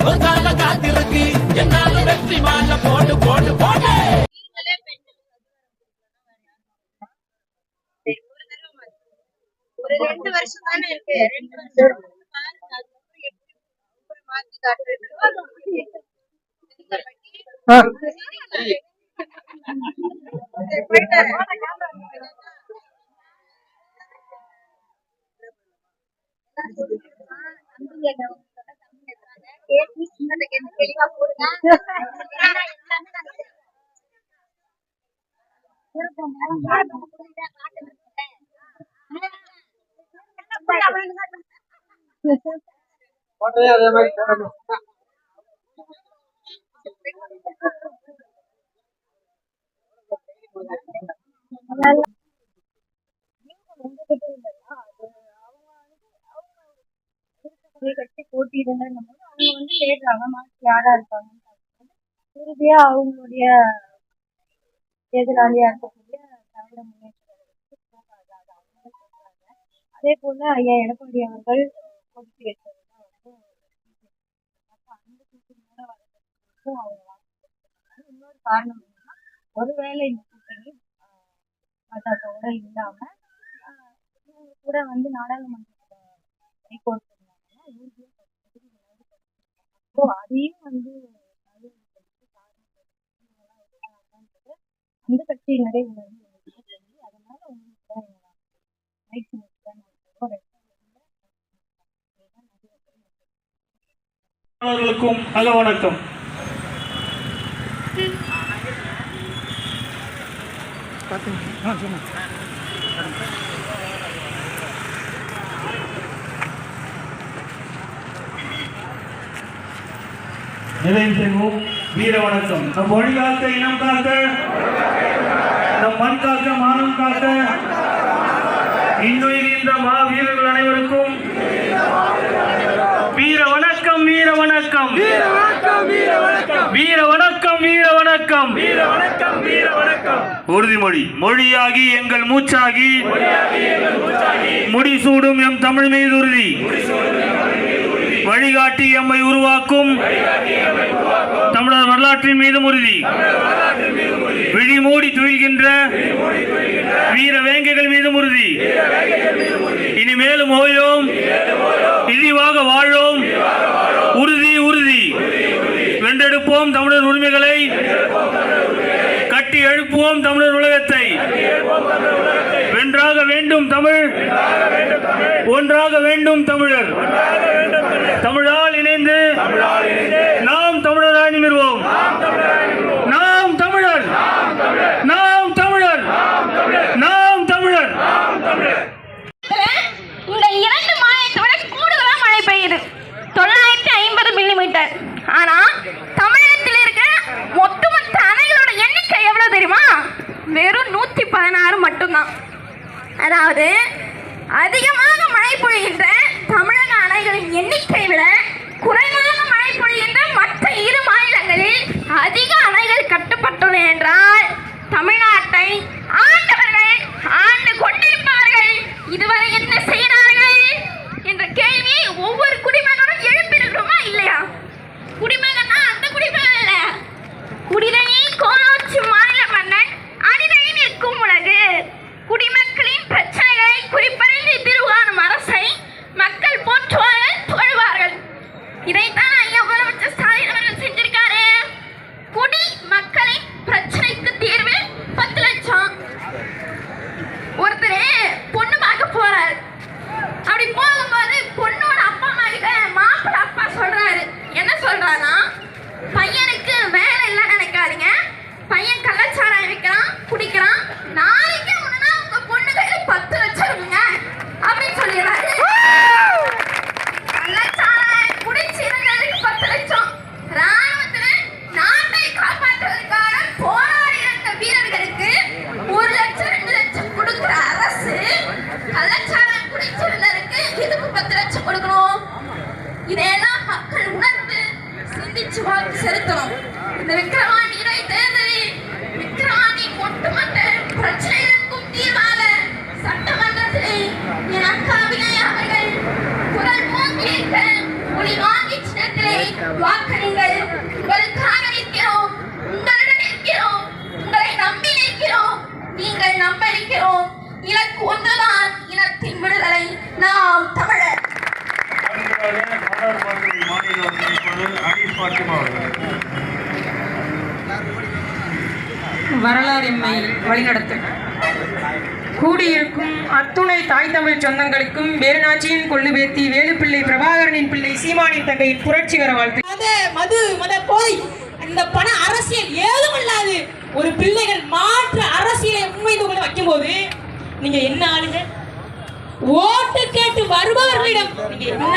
తిరిగి జనాలు వెట్టి మాల పోటు పోటు పోటే ஒரு ரெண்டு வருஷம் தானே இருக்கு ரெண்டு வருஷம் மாத்தி காட்டுறேன் கேள்வி அந்த கேள்வி நம்ம அப்படி வந்து லேட் ஆகாம யாரா இருப்பாங்க உறுதியா அவங்களுடைய எதிராளியா இருக்கக்கூடிய தமிழ முன்னேற்றத்திற்கு அதே போல ஐயா எடப்பாடி அவர்கள் ஒதுக்கி வைத்தது வந்து அந்த கூட்டணியோட வரதுக்கும் அவங்க இன்னொரு காரணம் என்னன்னா ஒருவேளை இந்த கூட்டணி பாஜகவோட இல்லாம கூட வந்து நாடாளுமன்ற ஹைகோர்ட் இருந்தாங்கன்னா ஸோ அதையும் வந்து அந்த கட்சியினரே அதனால உங்களுக்கு அவர்களுக்கும் ஹலோ வணக்கம். பார்த்தீங்க. ஆ சொல்லுங்கள் நிறைவு செய்வோம். வீர வணக்கம். நம் மொழி காக்க இனம் காக்க நம் மண் காக்க மானம் காக்க இன்னுயிரின்ற மா வீரர்கள் அனைவருக்கும் வீர வணக்கம் வீர வணக்கம். வீர வணக்கம் வீர வணக்கம். வீர வணக்கம் வீர வணக்கம். வீர வணக்கம் வீர வணக்கம். உறுதிமொழி. மொழியாகி எங்கள் மூச்சாகி முடிசூடும் எம் தமிழ் மீது உறுதி வழிகாட்டி எம்மை உருவாக்கும். தமிழர் வரலாற்றின் மீதும் உறுதி. விழிமூடி துயில்கின்ற வீர வேங்கைகள் மீதும் உறுதி. இனிமேலும் ஓயோம். இழிவாக வாழோம். உறுதி உறுதி. வென்றெடுப்போம் தமிழர் உரிமைகளை. கட்டி எழுப்புவோம் தமிழர் உலகத்தை. வேண்டும் தமிழ். ஒன்றாக வேண்டும் தமிழர். தமிழால் இணைந்து நாம் தமிழராய் நிமிர்வோம். நாம் தமிழர். நாம் தமிழர். நாம் தமிழர். இந்த இரண்டு மாதத்தை விட கூடுதலா மழை பெய்யுது. தொள்ளாயிரத்தி ஐம்பது மில்லிமீட்டர். ஆனா தமிழகத்தில் இருக்க ஒட்டுமொத்த அணைகளோட எண்ணிக்கை எவ்வளவு தெரியுமா? வெறும் நூத்தி பதினாறு மட்டும்தான். அதாவது அதிகமாக மழை பொழிகின்ற தமிழக அணைகளின் எண்ணிக்கை விட குறைவாக மழை பொழிகின்ற மற்ற இரு மாநிலங்களில் அதிக அணைகள் கட்டப்பட்டுள்ளன என்றால் நாடாளுமன்ற மாநில உறுப்பினர் அனீஸ் பாத்திமா அவர்கள். வரலாறு எம்மை வழிநடத்தும் கூடியிருக்கும் அத்துணை தாய் தமிழ் சொந்தங்களுக்கும் வேலுநாச்சியின் கொள்ளுபேத்தி வேலுப்பிள்ளை பிரபாகரனின் பிள்ளை சீமானின் தங்கையின் புரட்சிகர வாழ்த்து. மத மது மத போய் இந்த பண அரசியல் ஏதும் இல்லாது ஒரு பிள்ளைகள் மாற்று அரசியலை முன்வைந்து கொண்டு வைக்கும்போது நீங்க என்ன ஆளுங்க? ஓட்டு கேட்டு வருபவர்களிடம் என்ன